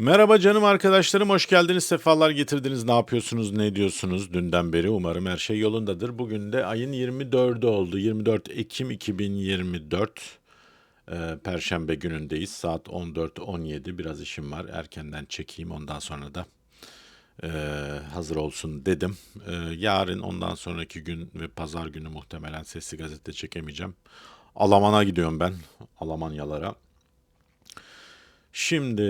Merhaba canım arkadaşlarım, hoş geldiniz, sefalar getirdiniz. Ne yapıyorsunuz, ne ediyorsunuz dünden beri? Umarım her şey yolundadır. Bugün de ayın 24'ü oldu. 24 Ekim 2024. Ee, Perşembe günündeyiz. Saat 14.17. Biraz işim var. Erkenden çekeyim. Ondan sonra da e, hazır olsun dedim. Ee, yarın ondan sonraki gün ve pazar günü muhtemelen sesli gazete çekemeyeceğim. Alaman'a gidiyorum ben. Alamanyalara. Şimdi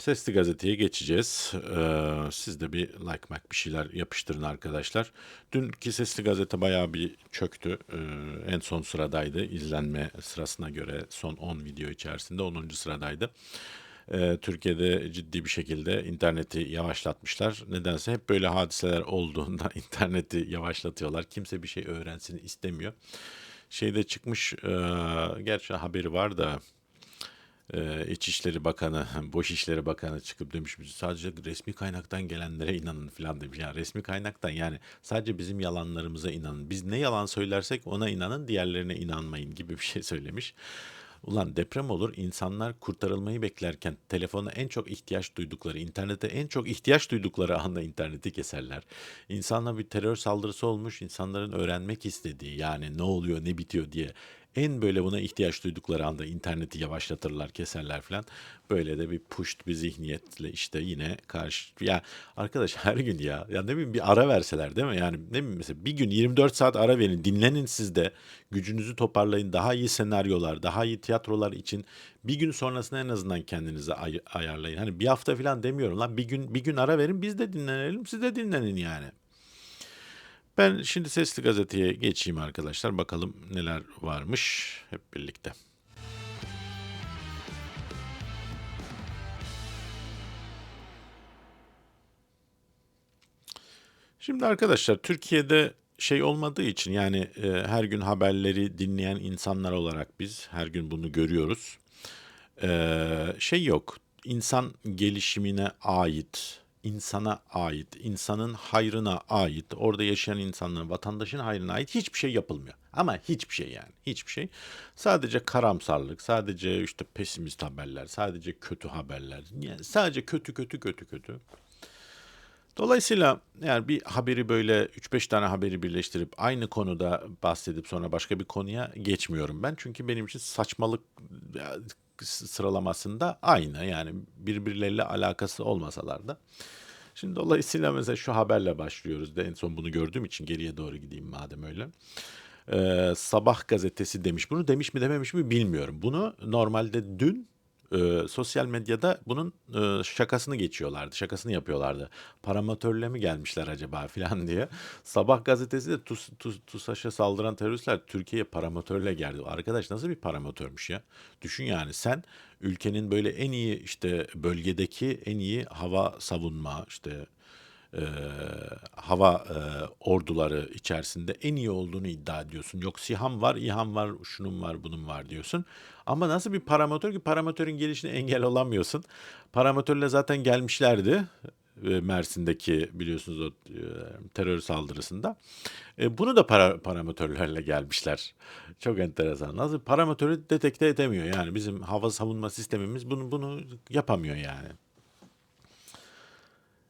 sesli gazeteye geçeceğiz. Ee, siz de bir like mak bir şeyler yapıştırın arkadaşlar. Dünkü sesli gazete bayağı bir çöktü. Ee, en son sıradaydı. İzlenme sırasına göre son 10 video içerisinde 10. sıradaydı. Ee, Türkiye'de ciddi bir şekilde interneti yavaşlatmışlar. Nedense hep böyle hadiseler olduğunda interneti yavaşlatıyorlar. Kimse bir şey öğrensin istemiyor. Şeyde çıkmış, e, gerçi haberi var da ee, İçişleri Bakanı, Boş İşleri Bakanı çıkıp demiş sadece resmi kaynaktan gelenlere inanın falan demiş. Yani resmi kaynaktan yani sadece bizim yalanlarımıza inanın. Biz ne yalan söylersek ona inanın, diğerlerine inanmayın gibi bir şey söylemiş. Ulan deprem olur, insanlar kurtarılmayı beklerken telefona en çok ihtiyaç duydukları, internete en çok ihtiyaç duydukları anda interneti keserler. İnsanla bir terör saldırısı olmuş, insanların öğrenmek istediği yani ne oluyor, ne bitiyor diye en böyle buna ihtiyaç duydukları anda interneti yavaşlatırlar, keserler falan. Böyle de bir puşt bir zihniyetle işte yine karşı... Ya arkadaş her gün ya. Ya ne bileyim bir ara verseler değil mi? Yani ne bileyim mesela bir gün 24 saat ara verin. Dinlenin siz de. Gücünüzü toparlayın. Daha iyi senaryolar, daha iyi tiyatrolar için bir gün sonrasında en azından kendinizi ay- ayarlayın. Hani bir hafta falan demiyorum lan. Bir gün bir gün ara verin biz de dinlenelim. Siz de dinlenin yani. Ben şimdi sesli gazeteye geçeyim arkadaşlar. Bakalım neler varmış hep birlikte. Şimdi arkadaşlar Türkiye'de şey olmadığı için yani e, her gün haberleri dinleyen insanlar olarak biz her gün bunu görüyoruz. E, şey yok. İnsan gelişimine ait insana ait, insanın hayrına ait, orada yaşayan insanların, vatandaşın hayrına ait hiçbir şey yapılmıyor. Ama hiçbir şey yani, hiçbir şey. Sadece karamsarlık, sadece işte pesimist haberler, sadece kötü haberler. Yani sadece kötü kötü kötü kötü. Dolayısıyla yani bir haberi böyle 3-5 tane haberi birleştirip aynı konuda bahsedip sonra başka bir konuya geçmiyorum ben. Çünkü benim için saçmalık sıralamasında aynı yani birbirleriyle alakası olmasalar da. Şimdi dolayısıyla mesela şu haberle başlıyoruz da en son bunu gördüğüm için geriye doğru gideyim madem öyle. Ee, Sabah gazetesi demiş. Bunu demiş mi dememiş mi bilmiyorum. Bunu normalde dün e, sosyal medyada bunun e, şakasını geçiyorlardı. Şakasını yapıyorlardı. Paramatörle mi gelmişler acaba filan diye. Sabah gazetesi de TUS, TUS, TUSAŞ'a saldıran teröristler Türkiye'ye paramatörle geldi. Arkadaş nasıl bir paramatörmüş ya? Düşün yani sen ülkenin böyle en iyi işte bölgedeki en iyi hava savunma işte e, hava e, orduları içerisinde en iyi olduğunu iddia ediyorsun. Yok SİHAM var, İHAM var, şunun var, bunun var diyorsun. Ama nasıl bir parametre ki parametörün gelişine engel olamıyorsun. Parametörle zaten gelmişlerdi. E, Mersin'deki biliyorsunuz o e, terör saldırısında. E, bunu da para, parametörlerle gelmişler. Çok enteresan. Nasıl parametörü detekte edemiyor yani bizim hava savunma sistemimiz bunu bunu yapamıyor yani.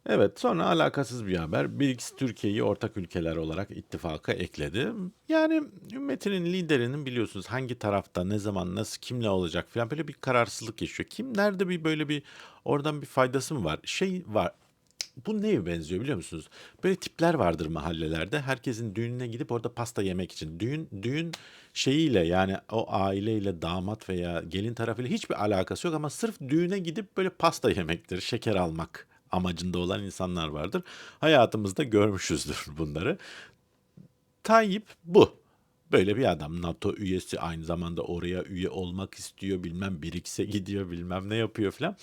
Evet, sonra alakasız bir haber. BRICS Türkiye'yi ortak ülkeler olarak ittifaka ekledi. Yani ümmetinin liderinin biliyorsunuz hangi tarafta, ne zaman, nasıl, kimle olacak falan böyle bir kararsızlık yaşıyor. Kim nerede bir böyle bir oradan bir faydası mı var? Şey var. Bu neye benziyor biliyor musunuz? Böyle tipler vardır mahallelerde. Herkesin düğününe gidip orada pasta yemek için. Düğün düğün şeyiyle yani o aileyle damat veya gelin tarafıyla hiçbir alakası yok ama sırf düğüne gidip böyle pasta yemektir, şeker almak amacında olan insanlar vardır. Hayatımızda görmüşüzdür bunları. Tayyip bu. Böyle bir adam NATO üyesi aynı zamanda oraya üye olmak istiyor bilmem BRICS'e gidiyor bilmem ne yapıyor filan.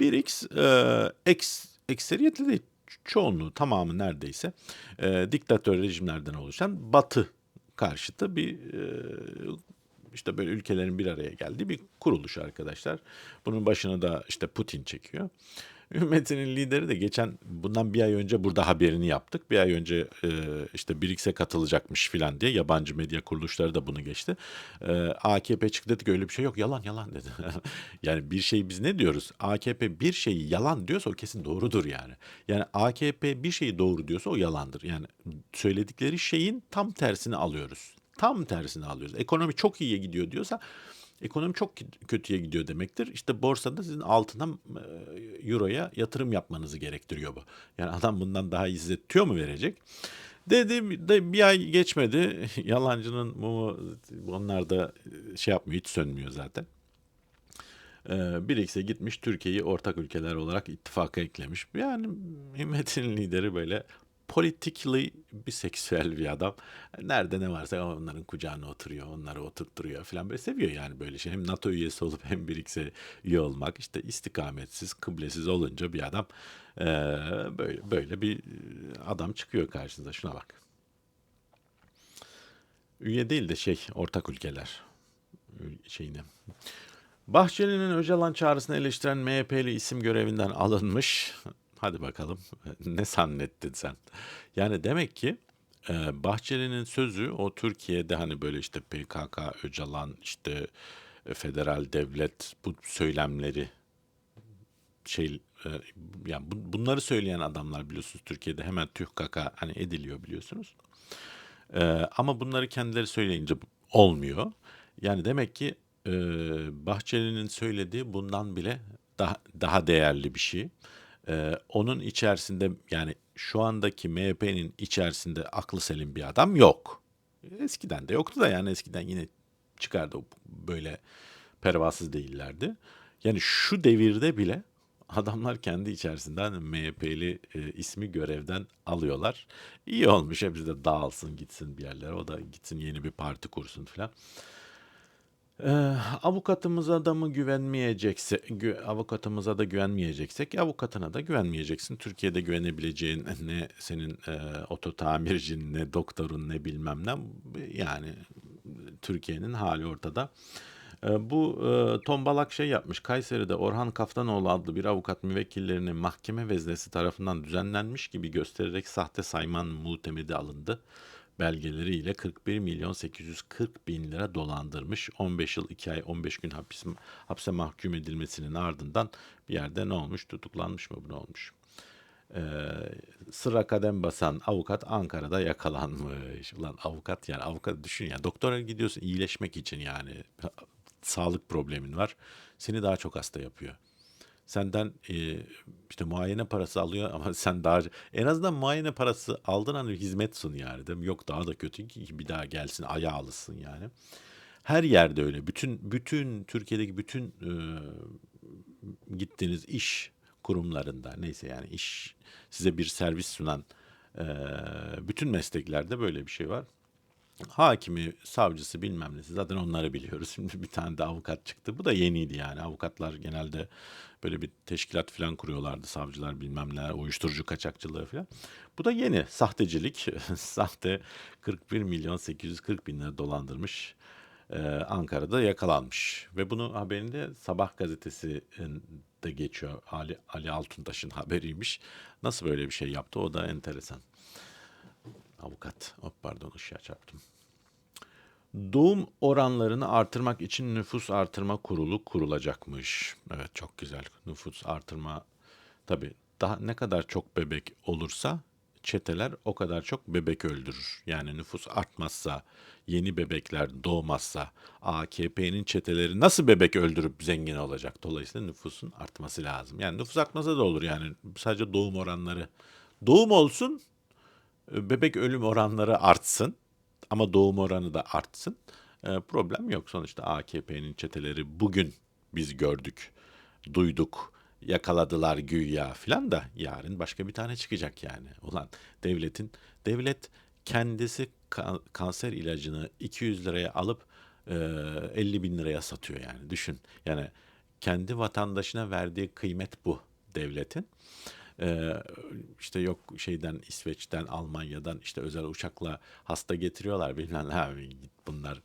BRICS e, eks, ekseriyetle de çoğunluğu tamamı neredeyse e, diktatör rejimlerden oluşan batı karşıtı bir e, işte böyle ülkelerin bir araya geldiği bir kuruluş arkadaşlar. Bunun başına da işte Putin çekiyor. Ümmetinin lideri de geçen bundan bir ay önce burada haberini yaptık. Bir ay önce e, işte BRICS'e katılacakmış filan diye yabancı medya kuruluşları da bunu geçti. E, AKP çıktı dedi öyle bir şey yok yalan yalan dedi. yani bir şey biz ne diyoruz? AKP bir şeyi yalan diyorsa o kesin doğrudur yani. Yani AKP bir şeyi doğru diyorsa o yalandır. Yani söyledikleri şeyin tam tersini alıyoruz. Tam tersini alıyoruz. Ekonomi çok iyiye gidiyor diyorsa ekonomi çok kötüye gidiyor demektir. İşte borsada sizin altına e, euroya yatırım yapmanızı gerektiriyor bu. Yani adam bundan daha iyi size tüyo mu verecek? Dedi de bir ay geçmedi. Yalancının mumu onlar da şey yapmıyor hiç sönmüyor zaten. Ee, BRICS'e gitmiş Türkiye'yi ortak ülkeler olarak ittifaka eklemiş. Yani himmetin lideri böyle politically biseksüel bir adam. Nerede ne varsa onların kucağına oturuyor, onları oturtturuyor falan böyle seviyor yani böyle şey. Hem NATO üyesi olup hem BRICS'e üye olmak işte istikametsiz, kıblesiz olunca bir adam böyle böyle bir adam çıkıyor karşınıza. Şuna bak. Üye değil de şey ortak ülkeler şeyini. Bahçeli'nin Öcalan çağrısını eleştiren MHP'li isim görevinden alınmış. Hadi bakalım ne zannettin sen? Yani demek ki e, Bahçeli'nin sözü o Türkiye'de hani böyle işte PKK, Öcalan, işte e, federal devlet bu söylemleri şey e, yani bu, bunları söyleyen adamlar biliyorsunuz Türkiye'de hemen TÜHKK hani ediliyor biliyorsunuz. E, ama bunları kendileri söyleyince olmuyor. Yani demek ki e, Bahçeli'nin söylediği bundan bile daha daha değerli bir şey. Ee, onun içerisinde yani şu andaki MHP'nin içerisinde aklı selim bir adam yok. Eskiden de yoktu da yani eskiden yine çıkardı böyle pervasız değillerdi. Yani şu devirde bile adamlar kendi içerisinden MHP'li e, ismi görevden alıyorlar. İyi olmuş hepsi de dağılsın gitsin bir yerlere. O da gitsin yeni bir parti kursun falan. Eee, avukatımıza da mı güvenmeyecekse gü avukatımıza da güvenmeyeceksek avukatına da güvenmeyeceksin. Türkiye'de güvenebileceğin ne senin, eee, ototamircin, ne doktorun, ne bilmem ne. Yani Türkiye'nin hali ortada. Eee, bu, eee, tombalak şey yapmış. Kayseri'de Orhan Kaftanoğlu adlı bir avukat müvekkillerini mahkeme veznesi tarafından düzenlenmiş gibi göstererek sahte sayman muhtemeli alındı belgeleriyle 41 milyon 840 bin lira dolandırmış. 15 yıl 2 ay 15 gün hapis, hapse mahkum edilmesinin ardından bir yerde ne olmuş? Tutuklanmış mı bu ne olmuş? Ee, sıra kadem basan avukat Ankara'da yakalanmış. Ulan avukat yani avukat düşün ya doktora gidiyorsun iyileşmek için yani sağlık problemin var. Seni daha çok hasta yapıyor senden e, işte muayene parası alıyor ama sen daha en azından muayene parası aldın hani hizmet sun yani değil mi? Yok daha da kötü ki bir daha gelsin ayağı alışsın yani. Her yerde öyle. Bütün bütün Türkiye'deki bütün e, gittiğiniz iş kurumlarında neyse yani iş size bir servis sunan e, bütün mesleklerde böyle bir şey var. Hakimi, savcısı bilmem nesi zaten onları biliyoruz. Şimdi bir tane de avukat çıktı. Bu da yeniydi yani. Avukatlar genelde böyle bir teşkilat falan kuruyorlardı. Savcılar bilmem ne, uyuşturucu kaçakçılığı falan. Bu da yeni. Sahtecilik. Sahte 41 milyon 840 bin lira dolandırmış. Ee, Ankara'da yakalanmış. Ve bunu haberinde Sabah gazetesi de geçiyor. Ali, Ali Altuntaş'ın haberiymiş. Nasıl böyle bir şey yaptı o da enteresan. Avukat. Hop pardon ışığa çarptım. Doğum oranlarını artırmak için nüfus artırma kurulu kurulacakmış. Evet çok güzel. Nüfus artırma tabii daha ne kadar çok bebek olursa çeteler o kadar çok bebek öldürür. Yani nüfus artmazsa, yeni bebekler doğmazsa AKP'nin çeteleri nasıl bebek öldürüp zengin olacak? Dolayısıyla nüfusun artması lazım. Yani nüfus artmasa da olur yani sadece doğum oranları. Doğum olsun, bebek ölüm oranları artsın ama doğum oranı da artsın. E, problem yok sonuçta AKP'nin çeteleri bugün biz gördük, duyduk, yakaladılar güya filan da yarın başka bir tane çıkacak yani. Ulan devletin devlet kendisi ka- kanser ilacını 200 liraya alıp e, 50 bin liraya satıyor yani düşün. Yani kendi vatandaşına verdiği kıymet bu devletin. Ee, işte yok şeyden İsveç'ten Almanya'dan işte özel uçakla hasta getiriyorlar bilmem ne abi bunlar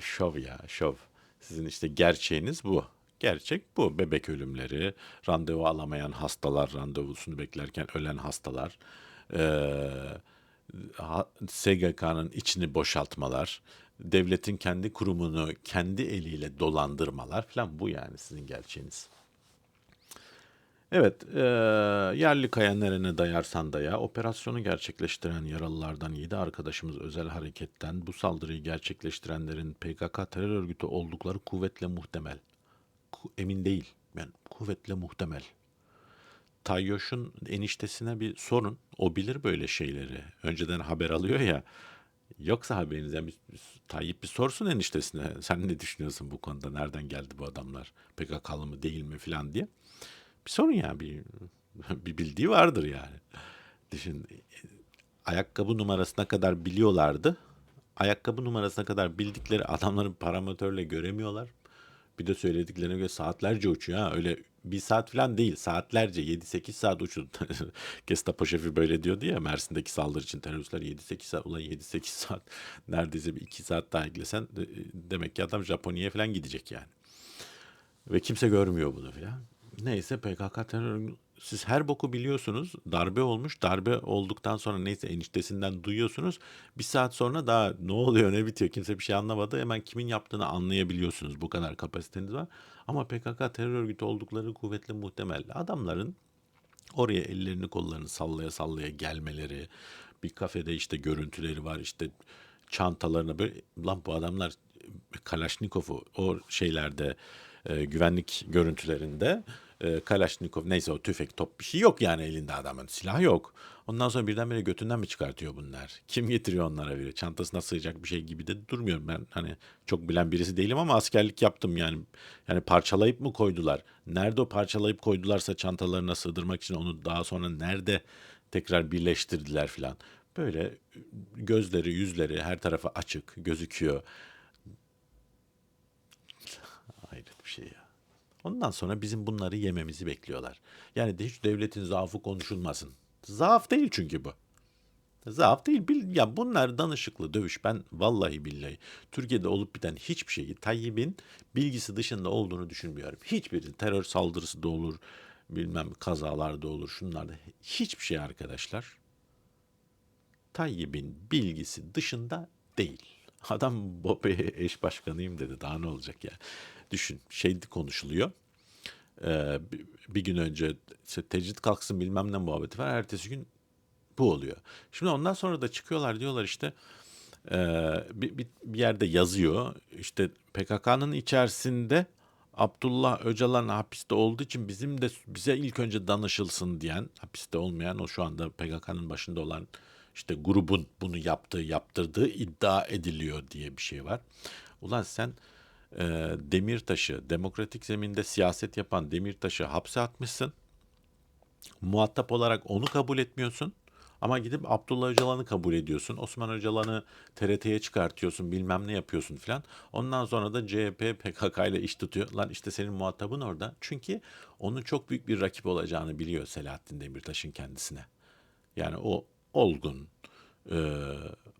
şov ya şov. Sizin işte gerçeğiniz bu. Gerçek bu. Bebek ölümleri, randevu alamayan hastalar, randevusunu beklerken ölen hastalar, ha- SGK'nın içini boşaltmalar, devletin kendi kurumunu kendi eliyle dolandırmalar falan bu yani sizin gerçeğiniz. Evet, eee, yerli kaya nerene dayarsan daya, operasyonu gerçekleştiren yaralılardan 7 arkadaşımız özel hareketten bu saldırıyı gerçekleştirenlerin PKK terör örgütü oldukları kuvvetle muhtemel. Ku- emin değil, yani kuvvetle muhtemel. Tayyoş'un eniştesine bir sorun. O bilir böyle şeyleri. Önceden haber alıyor ya. Yoksa haberiniz yani bir, bir- Tayyip bir sorsun eniştesine. Sen ne düşünüyorsun bu konuda? Nereden geldi bu adamlar? PKK'lı mı değil mi falan diye. Bir sorun ya bir bir bildiği vardır yani. Düşün ayakkabı numarasına kadar biliyorlardı. Ayakkabı numarasına kadar bildikleri adamların parametörle göremiyorlar. Bir de söylediklerine göre saatlerce uçuyor ha. Öyle bir saat falan değil. Saatlerce 7-8 saat uçuyor. Gestapo şefi böyle diyordu ya Mersin'deki saldırı için teröristler 7-8 saat. Ulan 7-8 saat neredeyse bir 2 saat daha eklesen de- demek ki adam Japonya'ya falan gidecek yani. Ve kimse görmüyor bunu filan. Neyse PKK terör siz her boku biliyorsunuz. Darbe olmuş. Darbe olduktan sonra neyse eniştesinden duyuyorsunuz. Bir saat sonra daha ne oluyor ne bitiyor kimse bir şey anlamadı. Hemen kimin yaptığını anlayabiliyorsunuz. Bu kadar kapasiteniz var. Ama PKK terör örgütü oldukları kuvvetli muhtemel. Adamların oraya ellerini kollarını sallaya sallaya gelmeleri, bir kafede işte görüntüleri var işte çantalarına böyle lan bu adamlar Kalaşnikov'u o şeylerde e, güvenlik görüntülerinde e, Kalaşnikov neyse o tüfek top bir şey yok yani elinde adamın silah yok. Ondan sonra birdenbire götünden mi çıkartıyor bunlar? Kim getiriyor onlara biri? Çantasına sığacak bir şey gibi de durmuyorum ben. Hani çok bilen birisi değilim ama askerlik yaptım yani. Yani parçalayıp mı koydular? Nerede o parçalayıp koydularsa çantalarına sığdırmak için onu daha sonra nerede tekrar birleştirdiler filan. Böyle gözleri, yüzleri her tarafa açık gözüküyor. Hayret bir şey ya. Ondan sonra bizim bunları yememizi bekliyorlar. Yani hiç devletin zaafı konuşulmasın. Zaaf değil çünkü bu. Zaaf değil. Ya bunlar danışıklı dövüş. Ben vallahi billahi Türkiye'de olup biten hiçbir şeyi Tayyip'in bilgisi dışında olduğunu düşünmüyorum. Hiçbiri terör saldırısı da olur, bilmem kazalar da olur, şunlar da. Hiçbir şey arkadaşlar Tayyip'in bilgisi dışında değil. Adam BOPE eş başkanıyım dedi. Daha ne olacak ya? Düşün şeydi konuşuluyor. Ee, bir gün önce işte tecrit kalksın bilmem ne muhabbeti var. Ertesi gün bu oluyor. Şimdi ondan sonra da çıkıyorlar diyorlar işte e, bir, bir, bir yerde yazıyor. İşte PKK'nın içerisinde Abdullah Öcalan hapiste olduğu için bizim de bize ilk önce danışılsın diyen hapiste olmayan o şu anda PKK'nın başında olan işte grubun bunu yaptığı yaptırdığı iddia ediliyor diye bir şey var. Ulan sen e, Demirtaş'ı demokratik zeminde siyaset yapan Demirtaş'ı hapse atmışsın muhatap olarak onu kabul etmiyorsun. Ama gidip Abdullah Öcalan'ı kabul ediyorsun. Osman Öcalan'ı TRT'ye çıkartıyorsun bilmem ne yapıyorsun filan. Ondan sonra da CHP PKK ile iş tutuyor. Lan işte senin muhatabın orada. Çünkü onun çok büyük bir rakip olacağını biliyor Selahattin Demirtaş'ın kendisine. Yani o olgun, e,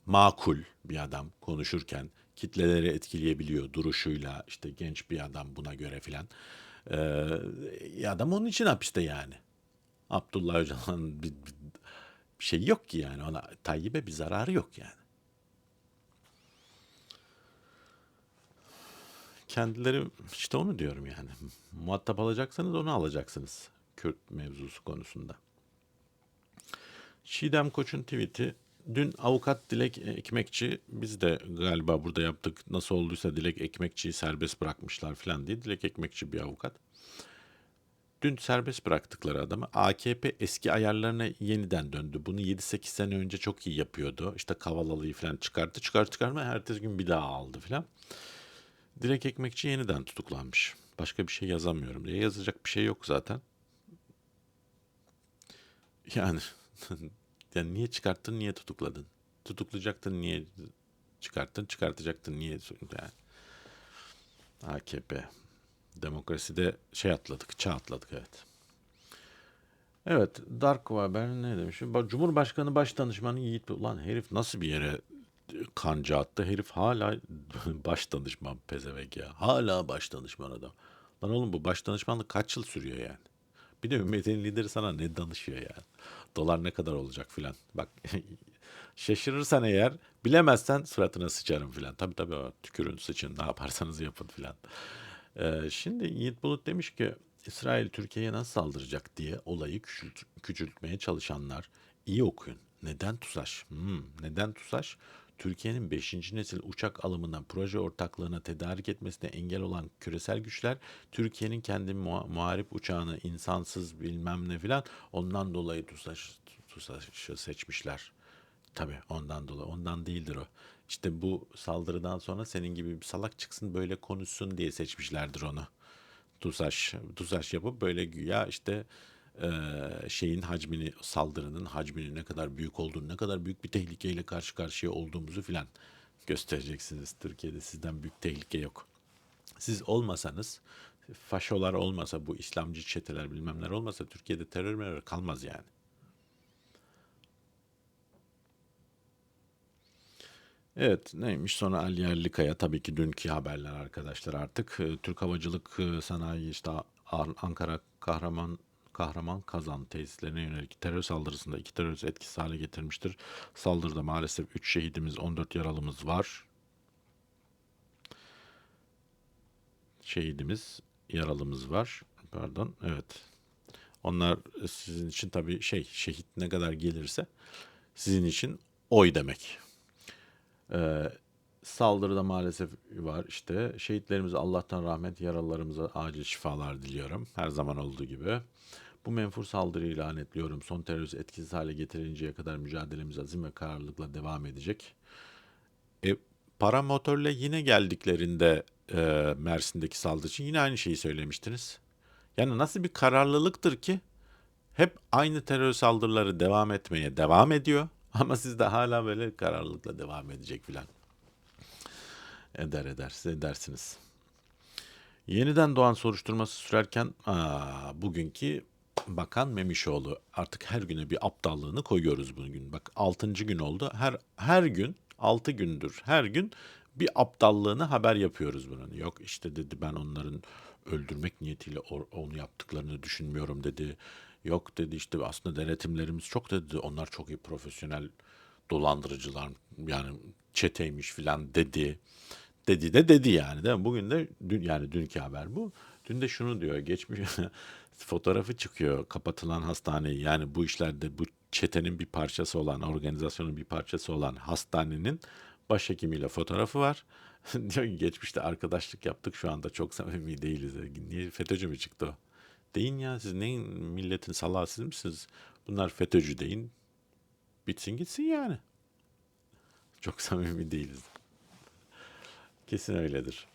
makul bir adam konuşurken kitleleri etkileyebiliyor duruşuyla işte genç bir adam buna göre filan. E, adam onun için hapiste yani. Abdullah Öcalan'ın bir, bir, şey yok ki yani ona Tayyip'e bir zararı yok yani. Kendileri işte onu diyorum yani. Muhatap alacaksanız onu alacaksınız. Kürt mevzusu konusunda. Çiğdem Koç'un tweet'i dün avukat Dilek Ekmekçi biz de galiba burada yaptık nasıl olduysa Dilek Ekmekçi'yi serbest bırakmışlar falan diye Dilek Ekmekçi bir avukat. Dün serbest bıraktıkları adamı AKP eski ayarlarına yeniden döndü. Bunu 7-8 sene önce çok iyi yapıyordu. İşte Kavalalı'yı falan çıkarttı. Çıkar çıkarma ertesi gün bir daha aldı falan. Dilek Ekmekçi yeniden tutuklanmış. Başka bir şey yazamıyorum diye. Yazacak bir şey yok zaten. Yani, yani niye çıkarttın, niye tutukladın? Tutuklayacaktın, niye çıkarttın, çıkartacaktın, niye? Yani AKP. Demokraside şey atladık, çağ atladık evet. Evet, Dark Haber ne demiş? Ba- Cumhurbaşkanı Başdanışmanı Yiğit ulan herif nasıl bir yere kanca attı? Herif hala baş danışman pezevenk ya. Hala baş danışman adam. Lan oğlum bu baş danışmanlık kaç yıl sürüyor yani? Bir de ümmetin lideri sana ne danışıyor yani? Dolar ne kadar olacak filan. Bak şaşırırsan eğer bilemezsen suratına sıçarım filan. Tabii tabii tükürün sıçın ne yaparsanız yapın filan. Ee, şimdi Yiğit Bulut demiş ki İsrail Türkiye'ye nasıl saldıracak diye olayı küçült- küçültmeye çalışanlar iyi okuyun. Neden TUSAŞ? Hmm, neden TUSAŞ? Türkiye'nin 5. nesil uçak alımına, proje ortaklığına tedarik etmesine engel olan küresel güçler Türkiye'nin kendi muha- muharip uçağını insansız bilmem ne filan ondan dolayı TUSAŞ, TUSAŞ'ı seçmişler. Tabii ondan dolayı. Ondan değildir o. İşte bu saldırıdan sonra senin gibi bir salak çıksın böyle konuşsun diye seçmişlerdir onu. TUSAŞ, TUSAŞ yapıp böyle güya işte şeyin hacmini, saldırının hacminin ne kadar büyük olduğunu, ne kadar büyük bir tehlikeyle karşı karşıya olduğumuzu filan göstereceksiniz. Türkiye'de sizden büyük tehlike yok. Siz olmasanız, faşolar olmasa, bu İslamcı çeteler bilmemler olmasa Türkiye'de terör merör kalmaz yani. Evet neymiş sonra Ali Yerlikaya tabii ki dünkü haberler arkadaşlar artık Türk Havacılık Sanayi işte Ar- Ankara Kahraman Kahraman Kazan tesislerine yönelik terör saldırısında iki terörist etkisiz hale getirmiştir. Saldırıda maalesef 3 şehidimiz 14 yaralımız var. Şehidimiz yaralımız var. Pardon evet. Onlar sizin için tabii şey şehit ne kadar gelirse sizin için oy demek. Ee, saldırıda maalesef var işte. Şehitlerimize Allah'tan rahmet, yaralılarımıza acil şifalar diliyorum. Her zaman olduğu gibi. Bu menfur saldırıyı lanetliyorum. Son teröristi etkisiz hale getirinceye kadar mücadelemiz azim ve kararlılıkla devam edecek. E, paramotörle yine geldiklerinde e, Mersin'deki saldırı için yine aynı şeyi söylemiştiniz. Yani nasıl bir kararlılıktır ki hep aynı terör saldırıları devam etmeye devam ediyor. Ama siz de hala böyle kararlılıkla devam edecek filan. Eder eder siz edersiniz. Yeniden doğan soruşturması sürerken aa, bugünkü Bakan Memişoğlu artık her güne bir aptallığını koyuyoruz bugün. Bak 6. gün oldu. Her her gün 6 gündür her gün bir aptallığını haber yapıyoruz bunun. Yok işte dedi ben onların öldürmek niyetiyle onu yaptıklarını düşünmüyorum dedi. Yok dedi işte aslında denetimlerimiz çok dedi. Onlar çok iyi profesyonel dolandırıcılar yani çeteymiş filan dedi. Dedi de dedi yani değil mi? Bugün de dün yani dünkü haber bu. Dün de şunu diyor geçmiş fotoğrafı çıkıyor kapatılan hastaneyi yani bu işlerde bu çetenin bir parçası olan organizasyonun bir parçası olan hastanenin başhekimiyle fotoğrafı var. diyor ki geçmişte arkadaşlık yaptık şu anda çok samimi değiliz. Niye FETÖ'cü mü çıktı o? Deyin ya siz neyin milletin salağı siz misiniz? Bunlar FETÖ'cü deyin. Bitsin gitsin yani. Çok samimi değiliz. Kesin öyledir.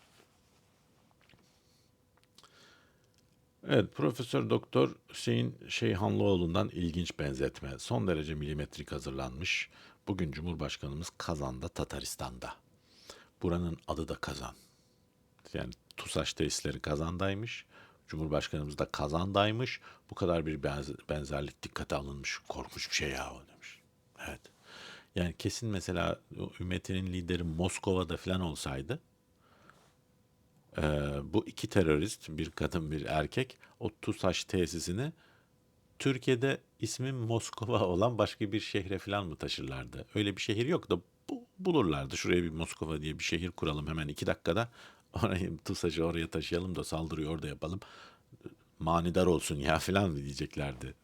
Evet, Profesör Doktor Hüseyin Şeyhanlıoğlu'ndan ilginç benzetme. Son derece milimetrik hazırlanmış. Bugün Cumhurbaşkanımız Kazan'da, Tataristan'da. Buranın adı da Kazan. Yani TUSAŞ tesisleri Kazan'daymış. Cumhurbaşkanımız da Kazan'daymış. Bu kadar bir benz- benzerlik dikkate alınmış. Korkunç bir şey ya o demiş. Evet. Yani kesin mesela ümmetinin lideri Moskova'da falan olsaydı ee, bu iki terörist, bir kadın bir erkek, o TUSAŞ tesisini Türkiye'de ismi Moskova olan başka bir şehre falan mı taşırlardı? Öyle bir şehir yok da bu, bulurlardı. Şuraya bir Moskova diye bir şehir kuralım hemen iki dakikada. Orayı TUSAŞ'ı oraya taşıyalım da saldırıyı orada yapalım. Manidar olsun ya falan mı diyeceklerdi.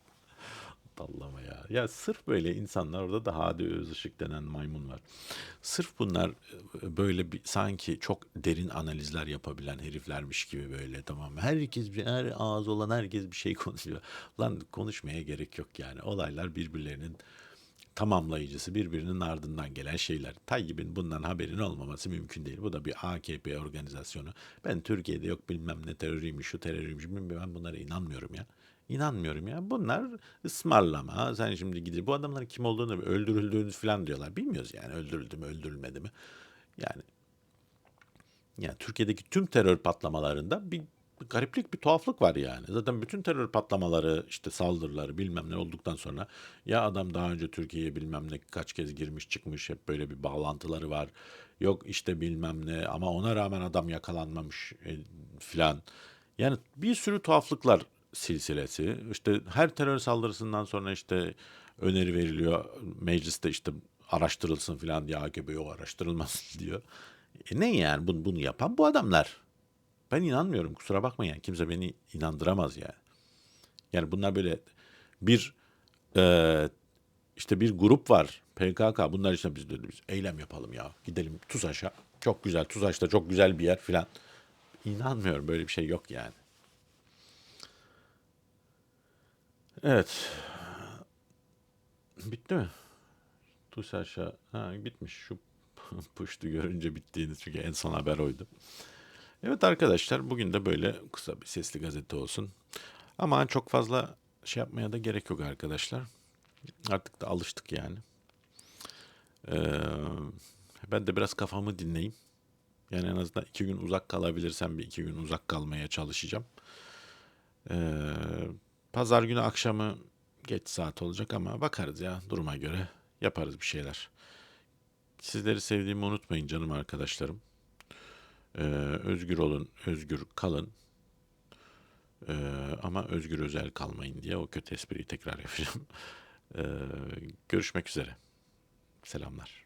Dallama ya. Ya sırf böyle insanlar orada da Hadi Özışık denen maymun var. Sırf bunlar e, böyle bir sanki çok derin analizler yapabilen heriflermiş gibi böyle tamam? Herkes bir her ağız olan herkes bir şey konuşuyor. Lan konuşmaya gerek yok yani. Olaylar birbirlerinin tamamlayıcısı, birbirinin ardından gelen şeyler. Tayyip'in bundan haberin olmaması mümkün değil. Bu da bir AKP organizasyonu. Ben Türkiye'de yok bilmem ne teröriymiş, şu teröriymiş, bilmem ben bunlara inanmıyorum ya. İnanmıyorum ya. Bunlar ısmarlama. Sen şimdi gidip bu adamların kim olduğunu, öldürüldüğünü falan diyorlar. Bilmiyoruz yani öldürüldü mü, öldürülmedi mi. Yani yani Türkiye'deki tüm terör patlamalarında bir gariplik, bir tuhaflık var yani. Zaten bütün terör patlamaları, işte saldırıları bilmem ne olduktan sonra ya adam daha önce Türkiye'ye bilmem ne kaç kez girmiş çıkmış hep böyle bir bağlantıları var. Yok işte bilmem ne ama ona rağmen adam yakalanmamış e, filan. Yani bir sürü tuhaflıklar silsilesi. İşte her terör saldırısından sonra işte öneri veriliyor. Mecliste işte araştırılsın falan diye AKP o araştırılmasın diyor. E ne yani bunu, bunu yapan bu adamlar. Ben inanmıyorum kusura bakmayın. Kimse beni inandıramaz yani. Yani bunlar böyle bir e, işte bir grup var PKK. Bunlar işte biz dedi biz eylem yapalım ya. Gidelim TUSAŞ'a. Çok güzel. TUSAŞ'ta çok güzel bir yer filan. İnanmıyorum böyle bir şey yok yani. Evet. Bitti mi? TUSAŞ'a ha, bitmiş. Şu puştu görünce bittiğini çünkü en son haber oydu. Evet arkadaşlar bugün de böyle kısa bir sesli gazete olsun. Ama çok fazla şey yapmaya da gerek yok arkadaşlar. Artık da alıştık yani. Ee, ben de biraz kafamı dinleyeyim. Yani en azından iki gün uzak kalabilirsem bir iki gün uzak kalmaya çalışacağım. Ee, pazar günü akşamı geç saat olacak ama bakarız ya duruma göre yaparız bir şeyler. Sizleri sevdiğimi unutmayın canım arkadaşlarım. Ee, özgür olun, özgür kalın. Ee, ama özgür özel kalmayın diye o kötü espriyi tekrar yapacağım. Ee, görüşmek üzere. Selamlar.